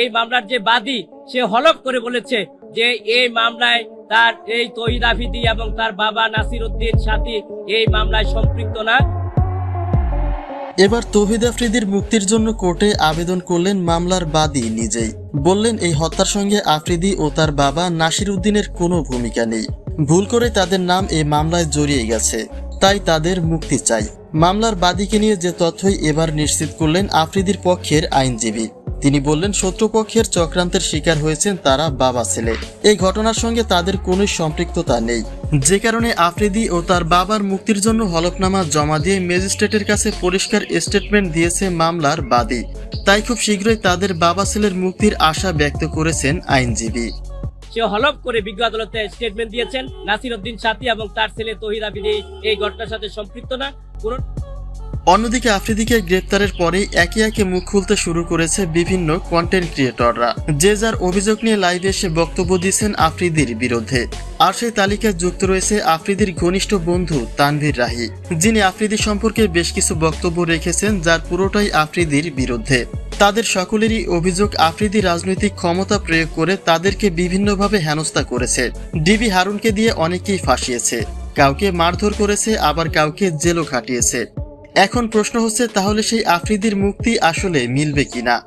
এই মামলার যে বাদী, সে হলফ করে বলেছে যে এই মামলায় তার এই তহিদ আফিদি এবং তার বাবা নাসির উদ্দিন সাথী এই মামলায় সম্পৃক্ত না। এবার তৌহিদ আফ্রিদির মুক্তির জন্য কোর্টে আবেদন করলেন মামলার বাদী নিজেই। বললেন, এই হত্যার সঙ্গে আফ্রিদি ও তার বাবা নাসির উদ্দিনের কোনো ভূমিকা নেই। ভুল করে তাদের নাম এই মামলায় জড়িয়ে গেছে। তাই তাদের মুক্তি চাই। মামলার বাদীকে নিয়ে যে তথ্যই এবার নিশ্চিত করলেন আফ্রিদির পক্ষের আইনজীবী। তিনি বললেন, শত্রুপক্ষের চক্রান্তের শিকার হয়েছেন তারা বাবা ছেলে। এই ঘটনার সঙ্গে তাদের কোনো সম্পৃক্ততা নেই। যে কারণে আফ্রিদি ও তার বাবার মুক্তির জন্য হলফনামা জমা দিয়ে ম্যাজিস্ট্রেটের কাছে পরিষ্কার স্টেটমেন্ট দিয়েছে মামলার বাদী। তাই খুব শীঘ্রই তাদের বাবা ছেলের মুক্তির আশা ব্যক্ত করেছেন আইনজীবী। সে হলফ করে বিজ্ঞ আদালতে স্টেটমেন্ট দিয়েছেন, নাসির উদ্দিন সাথী এবং তার ছেলে তহিদ আফিদি এই ঘটনার সাথে সম্পৃক্ত না। কোন অন্যদিকে আফ্রিদিকে গ্রেপ্তারের পরেই একে একে মুখ খুলতে শুরু করেছে বিভিন্ন কন্টেন্ট ক্রিয়েটররা যে যার অভিযোগ নিয়ে লাইভে এসে বক্তব্য দিয়েছেন আফ্রিদির বিরুদ্ধে। আর সেই তালিকায় যুক্ত রয়েছে আফ্রিদির ঘনিষ্ঠ বন্ধু তানভীর রাহি, যিনি আফ্রিদি সম্পর্কে বেশ কিছু বক্তব্য রেখেছেন যার পুরোটাই আফ্রিদির বিরুদ্ধে। তাদের সকলেরই অভিযোগ আফ্রিদি রাজনৈতিক ক্ষমতা প্রয়োগ করে তাদেরকে বিভিন্নভাবে হেনস্থা করেছে। ডিবি হারুনকে দিয়ে অনেকেই ফাঁসিয়েছে। কাউকে মারধর করেছে, আবার কাউকে জেলও খাটিয়েছে। এখন প্রশ্ন হচ্ছে, তাহলে সেই আফ্রিদির মুক্তি আসলে মিলবে কিনা?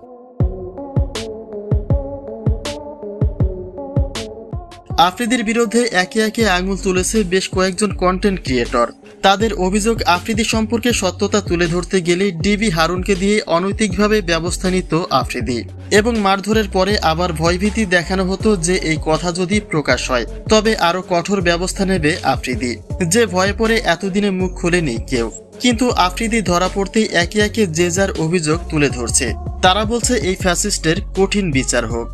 আফ্রিদির বিরুদ্ধে একে একে আঙুল তুলেছে বেশ কয়েকজন কন্টেন্ট ক্রিয়েটর তাদের অভিযোগ, আফ্রিদি সম্পর্কে সত্যতা তুলে ধরতে গেলে ডিবি হারুনকে দিয়ে অনৈতিকভাবে ব্যবস্থা নিত আফ্রিদি। এবং মারধরের পরে আবার ভয়ভীতি দেখানো হতো যে এই কথা যদি প্রকাশ হয়, তবে আরও কঠোর ব্যবস্থা নেবে আফ্রিদি। যে ভয়ে পরে এতদিনে মুখ খোলেনি কেউ। কিন্তু আফ্রিদি ধরা পড়তেই একে একে যে যার অভিযোগ তুলে ধরছে। তারা বলছে এই ফ্যাসিস্টের কঠিন বিচার হোক।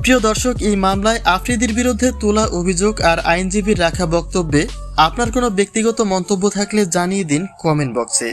প্রিয় দর্শক, এই মামলায় আফ্রিদির বিরুদ্ধে তোলা অভিযোগ আর আইনজীবীর রাখা বক্তব্যে আপনার কোনো ব্যক্তিগত মন্তব্য থাকলে জানিয়ে দিন কমেন্ট বক্সে।